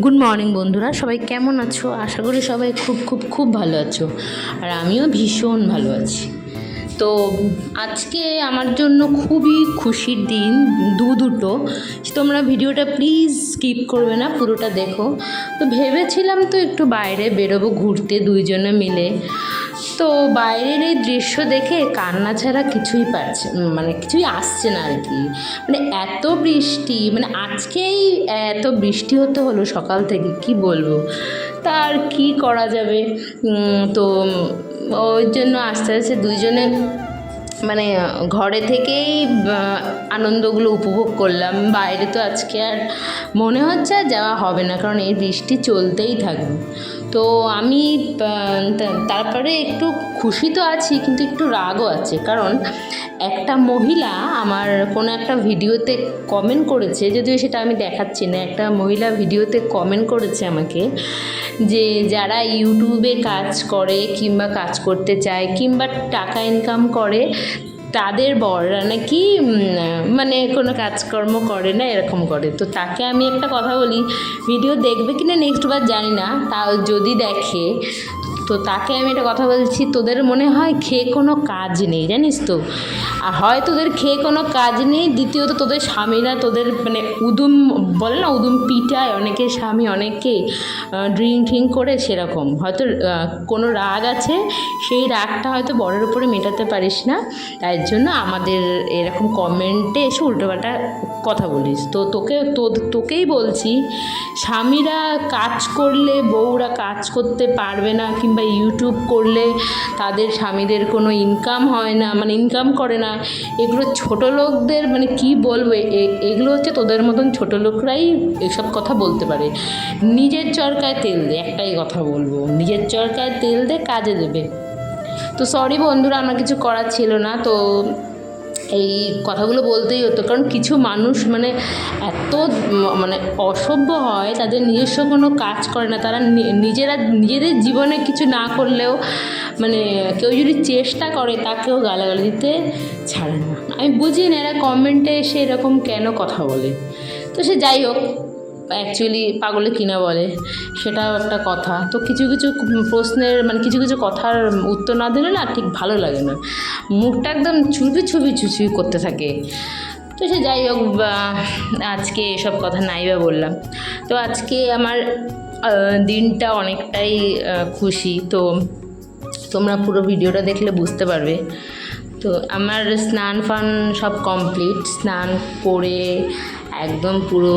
Good morning বন্ধুরা। সবাই কেমন আছো? আশা করি সবাই খুব খুব খুব ভালো আছো। আর আমিও ভীষণ ভালো আছি। তো আজকে আমার জন্য খুবই খুশির দিন, দু দুটো। তোমরা ভিডিওটা প্লিজ স্কিপ করবে না, পুরোটা দেখো। তো ভেবেছিলাম তো একটু বাইরে বেরোবো, ঘুরতে দুইজনে মিলে। তো বাইরের এই দৃশ্য দেখে কান্না ছাড়া কিছুই পারছে মানে কিছুই আসছে না আর কি। মানে এত বৃষ্টি মানে আজকেই এত বৃষ্টি হতে হলো সকাল থেকে, কি বলব? তার কি করা যাবে? তো ওই জন্য আস্তে আস্তে দুইজনে মানে ঘরে থেকেই আনন্দগুলো উপভোগ করলাম। বাইরে তো আজকে আর মনে হচ্ছে আর যাওয়া হবে না, কারণ এই বৃষ্টি চলতেই থাকবে। তো আমি তারপরে একটু খুশি তো আছি, কিন্তু একটু রাগও আছে। কারণ একটা মহিলা আমার কোনো একটা ভিডিওতে কমেন্ট করেছে, যদিও সেটা আমি দেখাচ্ছি না, একটা মহিলা ভিডিওতে কমেন্ট করেছে আমাকে যে, যারা ইউটিউবে কাজ করে কিংবা কাজ করতে চায়, কিংবা টাকা ইনকাম করে তাদের বররা নাকি মানে কোনো কাজকর্ম করে না, এরকম করে। তো তাকে আমি একটা কথা বলি, ভিডিও দেখবে কিনা নেক্সট বার জানি না, তাও যদি দেখে তো তাকে আমি একটা কথা বলছি, তোদের মনে হয় খেয়ে কোনো কাজ নেই, জানিস তো? আর হয় তোদের খেয়ে কোনো কাজ নেই, দ্বিতীয়ত তোদের স্বামীরা তোদের মানে উদুম, বলে না উদুম পিটায় অনেকে স্বামী, অনেকে ড্রিঙ্ক করে সেরকম। হয়তো কোনো রাগ আছে, সেই রাগটা হয়তো বড়ের উপরে মেটাতে পারিস না। তাই জন্য আমাদের এরকম কমেন্টে এসে উল্টোপাল্টা কথা বলিস। তো তোকে, তো- তোকেই বলছি, স্বামীরা কাজ করলে বউরা কাজ করতে পারবে না কিংবা ইউটিউব করলে তাদের স্বামীদের কোনো ইনকাম হয় না মানে ইনকাম করে না। এগুলো ছোটো লোকদের মানে কি বলব এগুলো হচ্ছে তোদের মতন ছোটো লোকরাই এসব কথা বলতে পারে। নিজের চরকায় তেল দে, একটাই কথা বলব, নিজের চরকায় তেল দে, কাজে দেবে। তো সরি বন্ধুরা, আমার কিছু করার ছিল না, তো এই কথাগুলো বলতেই হতো। কারণ কিছু মানুষ মানে এত মানে অসভ্য হয়, তাদের নিজস্ব কোনো কাজ করে না। তারা নিজেরা, নিজেদের জীবনে কিছু না করলেও মানে কেউ যদি চেষ্টা করে তাকেও গালাগালি দিতে ছাড়ে না। আমি বুঝি না এরা কমেন্টে এসে এরকম কেন কথা বলে। তো সে যাই হোক অ্যাকচুয়ালি পাগলে কিনা বলে, সেটাও একটা কথা। তো কিছু কিছু প্রশ্নের মানে কিছু কিছু কথার উত্তর না দিলে না ঠিক ভালো লাগে না। মুখটা একদম ছুবি ছুবি ছুচুই করতে থাকে। তো সে যাই হোক আজকে এসব কথা নাই বা বললাম। তো আজকে আমার দিনটা অনেকটাই খুশি। তো তোমরা পুরো ভিডিওটা দেখলে বুঝতে পারবে। তো আমার স্নান ফান সব কমপ্লিট স্নান করে একদম পুরো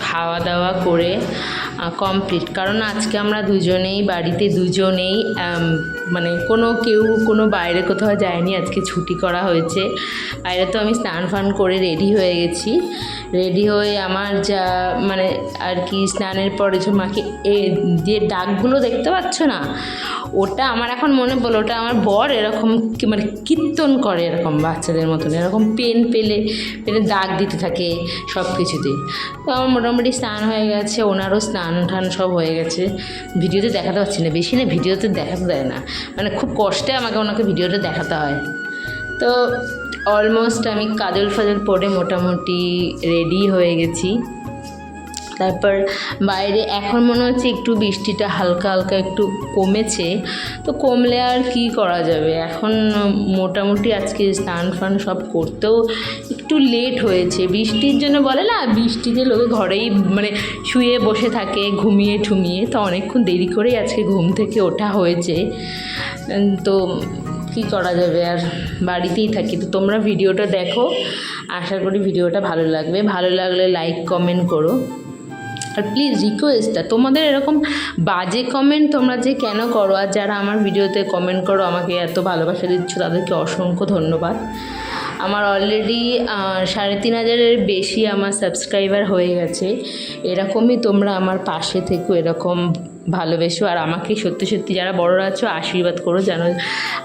খাওয়া দাওয়া করে কমপ্লিট কারণ আজকে আমরা দুজনেই, বাড়িতে দুজনেই মানে কোনো কেউ কোনো বাইরে কোথাও যায়নি, আজকে ছুটি করা হয়েছে। বাইরে তো আমি স্নান ফান করে রেডি হয়ে গেছি। রেডি হয়ে আমার যা মানে আর কি স্নানের পরে যে মাকে, এ, যে দাগগুলো দেখতে পাচ্ছ না, ওটা আমার এখন মনে পড়ল, ওটা আমার বর এরকম মানে কীর্তন করে এরকম বাচ্চাদের মতন, এরকম পেন পেলে, পেনে দাগ দিতে থাকে সব কিছুতেই তো আমার মোটামুটি স্নান হয়ে গেছে, ওনারও স্নান টান সব হয়ে গেছে। ভিডিওতে দেখাতে পারছি না। বেশি না ভিডিওতে দেখাতে দেয় না। মানে খুব কষ্টে আমাকে ওনাকে ভিডিওটা দেখাতে হয়। তো অলমোস্ট আমি কাজল ফাজল পরে মোটামুটি রেডি হয়ে গেছি। তারপর বাইরে এখন মনে হচ্ছে একটু বৃষ্টিটা হালকা হালকা একটু কমেছে। তো কমলে আর কি করা যাবে? এখন মোটামুটি আজকে স্নান ফান সব করতেও একটু লেট হয়েছে। বৃষ্টির জন্য বলে না, বৃষ্টিতে লোকে ঘরেই মানে শুয়ে বসে থাকে, ঘুমিয়ে ঠুমিয়ে। তো অনেকক্ষণ দেরি করেই আজকে ঘুম থেকে ওঠা হয়েছে। তো কি করা যাবে? আর বাড়িতেই থাকি। তো তোমরা ভিডিওটা দেখো। আশা করি ভিডিওটা ভালো লাগবে। ভালো লাগলে লাইক কমেন্ট করো। আর প্লিজ রিকোয়েস্টটা তোমাদের এরকম বাজে কমেন্ট তোমরা যে কেন করো, আর যারা আমার ভিডিওতে কমেন্ট করো, আমাকে এত ভালোবাসা দিচ্ছ, তাদেরকে অসংখ্য ধন্যবাদ। আমার অলরেডি সাড়ে তিন হাজারের বেশি আমার সাবস্ক্রাইবার হয়ে গেছে। এরকমই তোমরা আমার পাশে থেকো, এরকম ভালোবেসো। আর আমাকে সত্যি সত্যি যারা বড়রা আছো, আশীর্বাদ করো যেন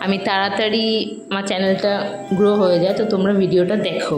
আমি তাড়াতাড়ি আমার চ্যানেলটা গ্রো হয়ে যায়। তো তোমরা ভিডিওটা দেখো।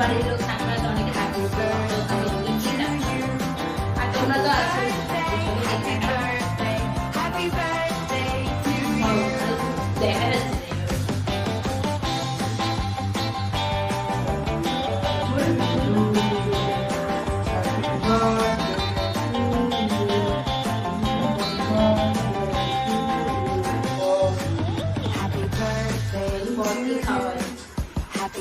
বাড়ির লোক থাকে না তো অনেকে থাকে তো আমরাও থাকি, দুজনেই থাকি। আর তোমরা তো আছো চলো কেক কাটি। Happy birthday to ভালো, ভালো দেখা যাচ্ছে না। Happy birthday বড়কে খাওয়াই।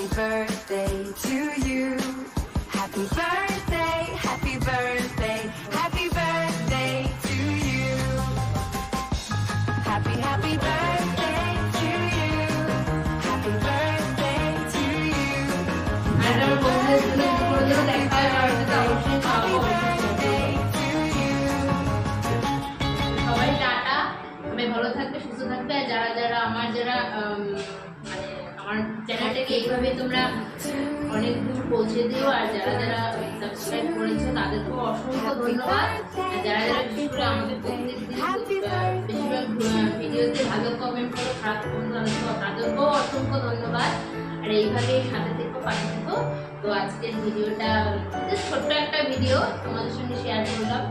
Happy birthday to you. Happy birthday, happy birthday, happy birthday to you. Happy, happy birthday to you. Happy birthday to you. হয়. সবাই টাটা সবাই ভালো থাকবে সুস্থ থাকবে যারা যারা আমার যারা মানে আমার চ্যানেলটাকে এইভাবে তোমরা অনেক দূর পৌঁছে দিও আর যারা যারা সাবস্ক্রাইব করেছ তাদেরকেও অসংখ্য ধন্যবাদ। আর যারা যারা বিশেষ করে প্রত্যেক বেশিরভাগ ভিডিওতে ভালো কমেন্ট করো খারাপ কমেন্ট করো তাদেরকেও অসংখ্য ধন্যবাদ। আর এইভাবে সাথে থেকো পাশে থেকো। তো আজকের ভিডিওটা ছোট্ট একটা ভিডিও তোমাদের সঙ্গে শেয়ার করলাম।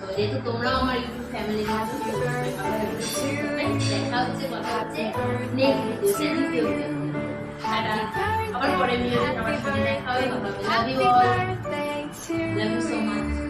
তো যেহেতু তোমরাও আমার ইউটিউব ফ্যামিলি দেখা হচ্ছে কথা হচ্ছে নেক্সট ভিডিওতে দ্বিতীয় video Happy birthday to you. Love you so much.